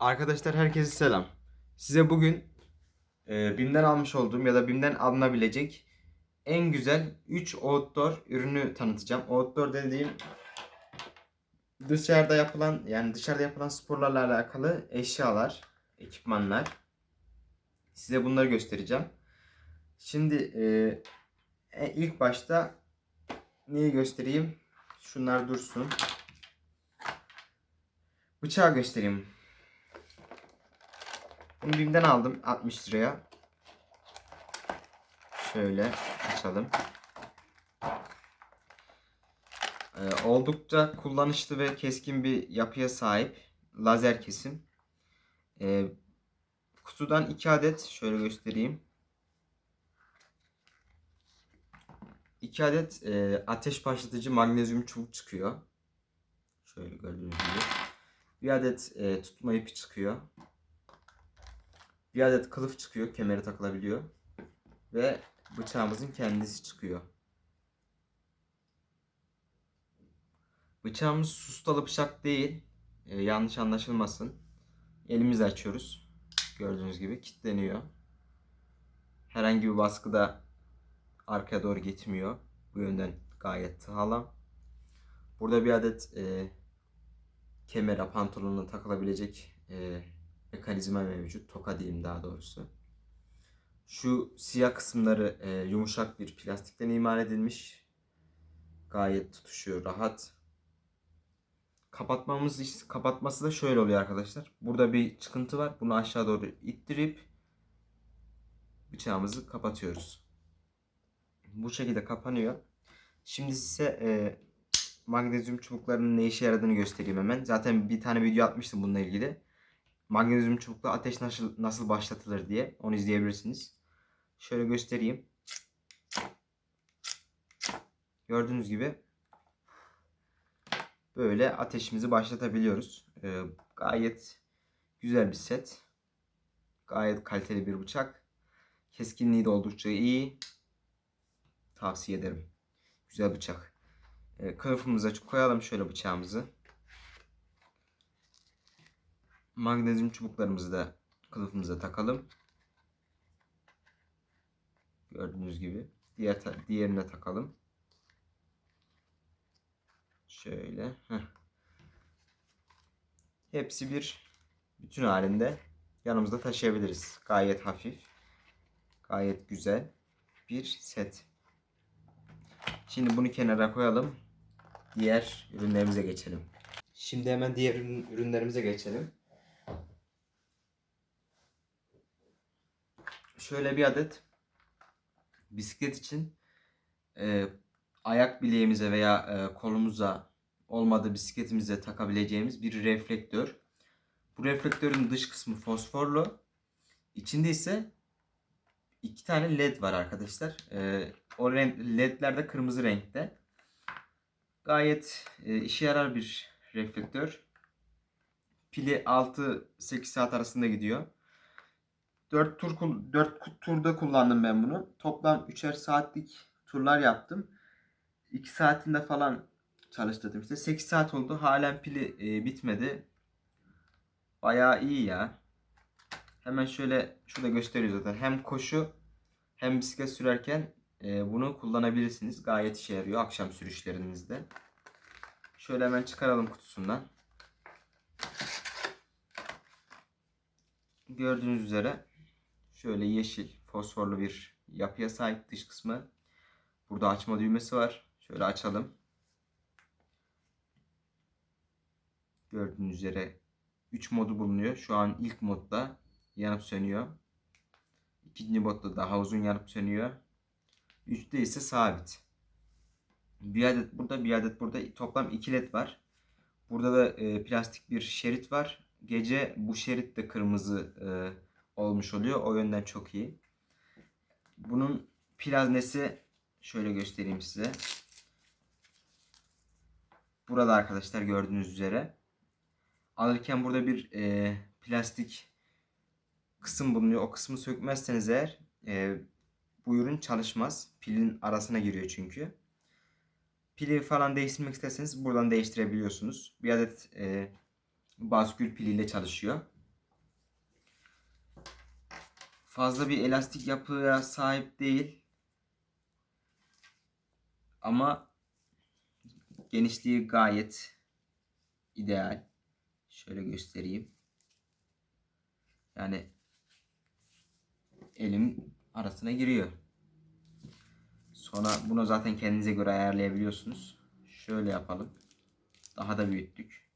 Arkadaşlar herkese selam. Size bugün e, BİM'den almış olduğum ya da BİM'den alınabilecek en güzel 3 outdoor ürünü tanıtacağım. Outdoor dediğim dışarıda yapılan yani dışarıda yapılan sporlarla alakalı eşyalar, ekipmanlar. Size bunları göstereceğim. Şimdi e, e, ilk başta neyi göstereyim? Şunlar dursun. Bıçağı göstereyim. Bunu BİM'den aldım 60 liraya. Şöyle açalım. Ee, oldukça kullanışlı ve keskin bir yapıya sahip. Lazer kesim. Ee, kutudan 2 adet şöyle göstereyim. 2 adet e, ateş başlatıcı magnezyum çubuk çıkıyor. Şöyle gördüğünüz gibi. Bir adet e, tutma ipi çıkıyor. Bir adet kılıf çıkıyor. Kemere takılabiliyor. Ve bıçağımızın kendisi çıkıyor. Bıçağımız sustalı bıçak değil. E, yanlış anlaşılmasın. Elimizle açıyoruz. Gördüğünüz gibi kilitleniyor. Herhangi bir baskı da arkaya doğru gitmiyor. Bu yönden gayet sağlam. Burada bir adet e, kemere, pantolonuna takılabilecek e, mekanizma mevcut. Toka diyeyim daha doğrusu. Şu siyah kısımları e, yumuşak bir plastikten imal edilmiş. Gayet tutuşuyor, rahat. Kapatmamız kapatması da şöyle oluyor arkadaşlar. Burada bir çıkıntı var. Bunu aşağı doğru ittirip bıçağımızı kapatıyoruz. Bu şekilde kapanıyor. Şimdi size e, magnezyum çubuklarının ne işe yaradığını göstereyim hemen. Zaten bir tane video atmıştım bununla ilgili. Magnezyum çubukla ateş nasıl, nasıl başlatılır diye. Onu izleyebilirsiniz. Şöyle göstereyim. Gördüğünüz gibi böyle ateşimizi başlatabiliyoruz. Ee, gayet güzel bir set. Gayet kaliteli bir bıçak. Keskinliği de oldukça iyi. Tavsiye ederim. Güzel bıçak. Ee, kılıfımıza koyalım şöyle bıçağımızı. Magnezyum çubuklarımızı da kılıfımıza takalım. Gördüğünüz gibi. Diğer diğerine takalım. Şöyle. Heh. Hepsi bir bütün halinde yanımızda taşıyabiliriz. Gayet hafif. Gayet güzel bir set. Şimdi bunu kenara koyalım. Diğer ürünlerimize geçelim. Şimdi hemen diğer ürün- ürünlerimize geçelim. Şöyle bir adet bisiklet için e, ayak bileğimize veya e, kolumuza olmadı bisikletimize takabileceğimiz bir reflektör. Bu reflektörün dış kısmı fosforlu. İçinde ise iki tane led var arkadaşlar. E, o ledler de kırmızı renkte. Gayet e, işe yarar bir reflektör. Pili 6-8 saat arasında gidiyor. 4 tur 4 turda kullandım ben bunu. Toplam 3'er saatlik turlar yaptım. 2 saatinde falan çalıştırdım işte. 8 saat oldu. Halen pili e, bitmedi. Bayağı iyi ya. Hemen şöyle şurada gösteriyor zaten. Hem koşu hem bisiklet sürerken e, bunu kullanabilirsiniz. Gayet işe yarıyor akşam sürüşlerinizde. Şöyle hemen çıkaralım kutusundan. Gördüğünüz üzere şöyle yeşil fosforlu bir yapıya sahip dış kısmı. Burada açma düğmesi var. Şöyle açalım. Gördüğünüz üzere 3 modu bulunuyor. Şu an ilk modda yanıp sönüyor. İkinci modda daha uzun yanıp sönüyor. Üçte ise sabit. Bir adet burada bir adet burada toplam 2 led var. Burada da e, plastik bir şerit var. Gece bu şerit de kırmızı e, olmuş oluyor. O yönden çok iyi. Bunun plaznesi şöyle göstereyim size. Burada arkadaşlar gördüğünüz üzere. Alırken burada bir e, plastik kısım bulunuyor. O kısmı sökmezseniz eğer e, bu ürün çalışmaz. Pilin arasına giriyor çünkü. Pili falan değiştirmek isterseniz buradan değiştirebiliyorsunuz. Bir adet e, baskül piliyle çalışıyor. Fazla bir elastik yapıya sahip değil. Ama genişliği gayet ideal. Şöyle göstereyim. Yani elim arasına giriyor. Sonra bunu zaten kendinize göre ayarlayabiliyorsunuz. Şöyle yapalım. Daha da büyüttük.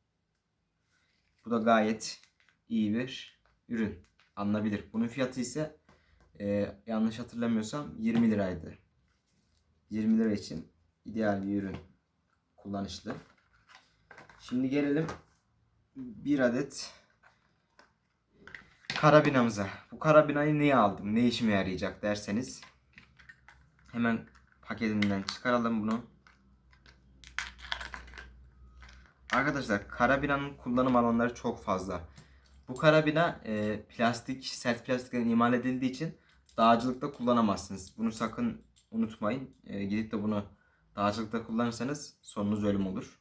Bu da gayet iyi bir ürün. Alınabilir. Bunun fiyatı ise e, yanlış hatırlamıyorsam 20 liraydı. 20 lira için ideal bir ürün. Kullanışlı. Şimdi gelelim bir adet karabinamıza. Bu karabinayı niye aldım? Ne işime yarayacak derseniz hemen paketinden çıkaralım bunu. Arkadaşlar karabinanın kullanım alanları çok fazla. Bu karabina e, plastik, sert plastikten imal edildiği için dağcılıkta kullanamazsınız. Bunu sakın unutmayın. E, gidip de bunu dağcılıkta kullanırsanız sonunuz ölüm olur.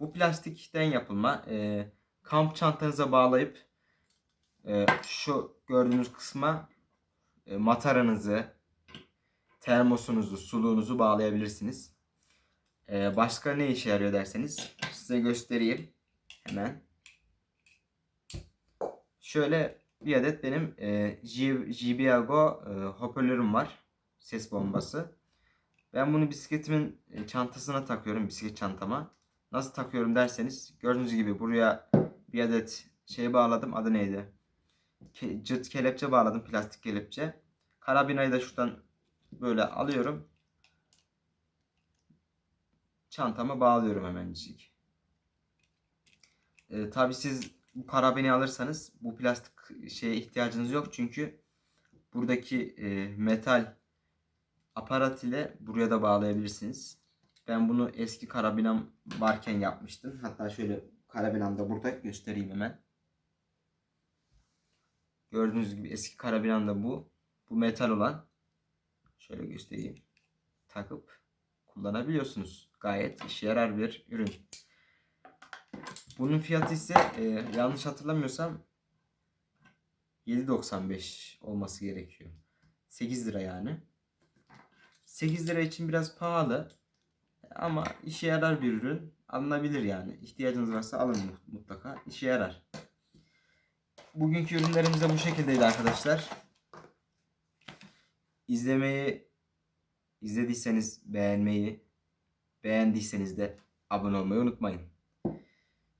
Bu plastikten yapılma. E, kamp çantanıza bağlayıp e, şu gördüğünüz kısma e, mataranızı, termosunuzu, suluğunuzu bağlayabilirsiniz. E, başka ne işe yarıyor derseniz size göstereyim. Hemen. Şöyle bir adet benim e, GBAgo e, hoparlörüm var. Ses bombası. Ben bunu bisikletimin e, çantasına takıyorum. Bisiklet çantama. Nasıl takıyorum derseniz gördüğünüz gibi buraya bir adet şey bağladım. Adı neydi? Ke- cırt kelepçe bağladım. Plastik kelepçe. Karabinayı da şuradan böyle alıyorum. Çantama bağlıyorum hemencik. E, tabii siz bu karabini alırsanız bu plastik şeye ihtiyacınız yok. Çünkü buradaki e, metal aparat ile buraya da bağlayabilirsiniz. Ben bunu eski karabinam varken yapmıştım. Hatta şöyle karabinam da burada göstereyim hemen. Gördüğünüz gibi eski karabinam da bu. Bu metal olan. Şöyle göstereyim. Takıp kullanabiliyorsunuz. Gayet işe yarar bir ürün. Bunun fiyatı ise e, yanlış hatırlamıyorsam 7.95 olması gerekiyor. 8 lira yani. 8 lira için biraz pahalı ama işe yarar bir ürün. Alınabilir yani. İhtiyacınız varsa alın mutlaka. İşe yarar. Bugünkü ürünlerimiz de bu şekildeydi arkadaşlar. İzlemeyi izlediyseniz beğenmeyi beğendiyseniz de abone olmayı unutmayın.